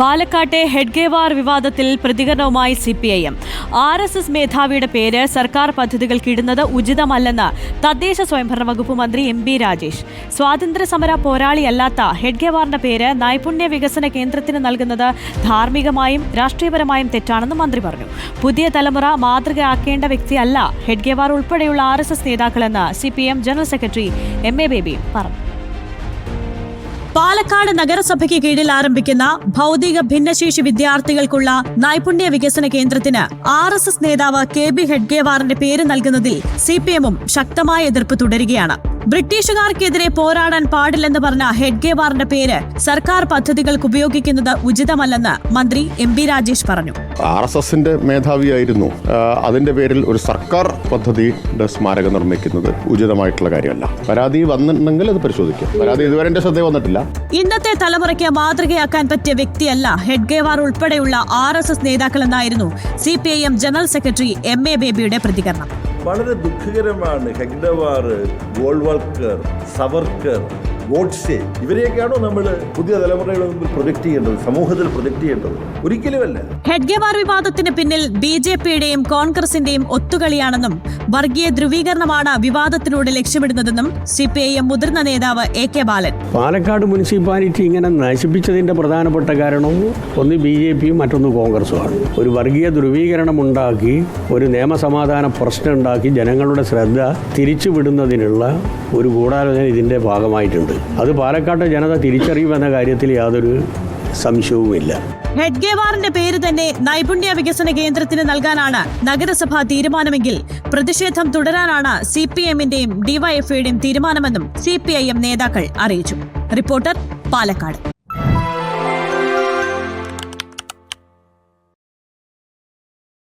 പാലക്കാട്ടെ ഹെഡ്ഗേവാർ വിവാദത്തിൽ പ്രതികരണവുമായി C P I M. R S S മേധാവിയുടെ പേര് സർക്കാർ പദ്ധതികൾക്ക് ഇടുന്നത് ഉചിതമല്ലെന്ന് തദ്ദേശ സ്വയംഭരണ വകുപ്പ് മന്ത്രി എം ബി രാജേഷ്. സ്വാതന്ത്ര്യ സമര പോരാളിയല്ലാത്ത ഹെഡ്ഗേവാറിന്റെ പേര് നൈപുണ്യ വികസന കേന്ദ്രത്തിന് നൽകുന്നത് ധാർമ്മികമായും രാഷ്ട്രീയപരമായും തെറ്റാണെന്ന് മന്ത്രി പറഞ്ഞു. പുതിയ തലമുറ മാതൃകയാക്കേണ്ട വ്യക്തിയല്ല ഹെഡ്ഗേവാർ ഉൾപ്പെടെയുള്ള R S S നേതാക്കളെന്ന് C P M general secretary M A Baby പറഞ്ഞു. പാലക്കാട് നഗരസഭയ്ക്ക് കീഴിൽ ആരംഭിക്കുന്ന ഭൗതിക ഭിന്നശേഷി വിദ്യാർത്ഥികൾക്കുള്ള നൈപുണ്യ വികസന കേന്ദ്രത്തിന് ആർ എസ് എസ് നേതാവ് കെ ബി ഹെഡ്ഗേവാറിന്റെ പേര് നൽകുന്നതിൽ സി പി എമ്മും ശക്തമായ എതിർപ്പ് തുടരുകയാണ്. ബ്രിട്ടീഷുകാർക്കെതിരെ പോരാടാൻ പാടില്ലെന്ന് പറഞ്ഞ ഹെഡ്ഗേവാറിന്റെ പേര് സർക്കാർ പദ്ധതികൾക്ക് ഉപയോഗിക്കുന്നത് ഉചിതമല്ലെന്ന് മന്ത്രി എം ബി രാജേഷ് പറഞ്ഞു. ആർ എസ് എസിന്റെ മേധാവിയായിരുന്നു അതിന്റെ പേരിൽ ഒരു സർക്കാർ പദ്ധതിയുടെ സ്മാരകം നിർമ്മിക്കുന്നത് ഉചിതമായിട്ടുള്ള കാര്യമല്ല. പരാതി വന്നിട്ടുണ്ടെങ്കിൽ അത് പരിശോധിക്കും. പരാതി ഇതുവരെ എന്റെ ശ്രദ്ധ വന്നിട്ടില്ല. ഇന്നത്തെ തലമുറയ്ക്ക് മാതൃകയാക്കാൻ പറ്റിയ വ്യക്തിയല്ല ഹെഡ്ഗേവാർ ഉൾപ്പെടെയുള്ള R S S നേതാക്കളെന്നായിരുന്നു C P I M general secretary M A ബേബിയുടെ പ്രതികരണം. വളരെ ദുഃഖകരമാണ് ഹെഗ്ഡവാർ ഗോൾവാൾക്കർ സവർക്കർ ഗോഡ്സെ ഇവരെയൊക്കെയാണോ നമ്മൾ പുതിയ തലമുറയുടെ മുമ്പിൽ പ്രൊജക്ട് ചെയ്യേണ്ടത് സമൂഹത്തിൽ പ്രൊജക്ട് ചെയ്യേണ്ടത്? ഒരിക്കലുമല്ല. ഹെഡ്ഗേവാർ വിവാദത്തിന് പിന്നിൽ ബി ജെ പിയുടെയും കോൺഗ്രസിന്റെയും ഒത്തുകളിയാണെന്നും വർഗീയ ധ്രുവീകരണമാണ് വിവാദത്തിലൂടെ ലക്ഷ്യമിടുന്നതെന്നും സി പി ഐ എം മുതിർന്ന നേതാവ് A K Balan. Palakkad municipality ഇങ്ങനെ നശിപ്പിച്ചതിന്റെ പ്രധാനപ്പെട്ട കാരണം ഒന്ന് ബി ജെ പിയും മറ്റൊന്ന് കോൺഗ്രസുമാണ്. ഒരു വർഗീയ ധ്രുവീകരണം ഉണ്ടാക്കി ഒരു നിയമസമാധാന പ്രശ്നം ഉണ്ടാക്കി ജനങ്ങളുടെ ശ്രദ്ധ തിരിച്ചുവിടുന്നതിനുള്ള ഒരു ഗൂഢാലോചന ഇതിന്റെ ഭാഗമായിട്ടുണ്ട്. അത് പാലക്കാട്ടെ ജനത തിരിച്ചറിയുമെന്ന കാര്യത്തിൽ യാതൊരു സംശയവുമില്ല. ഹെഡ്ഗേവാറിന്റെ പേര് തന്നെ നൈപുണ്യ വികസന കേന്ദ്രത്തിന് നൽകാനാണ് നഗരസഭ തീരുമാനമെങ്കിൽ പ്രതിഷേധം തുടരാനാണ് സി പി എമ്മിന്റെയും ഡിവൈഎഫ്ഐയുടെയും തീരുമാനമെന്നും സി പി ഐ എം നേതാക്കൾ അറിയിച്ചു. റിപ്പോർട്ടർ പാലക്കാട്.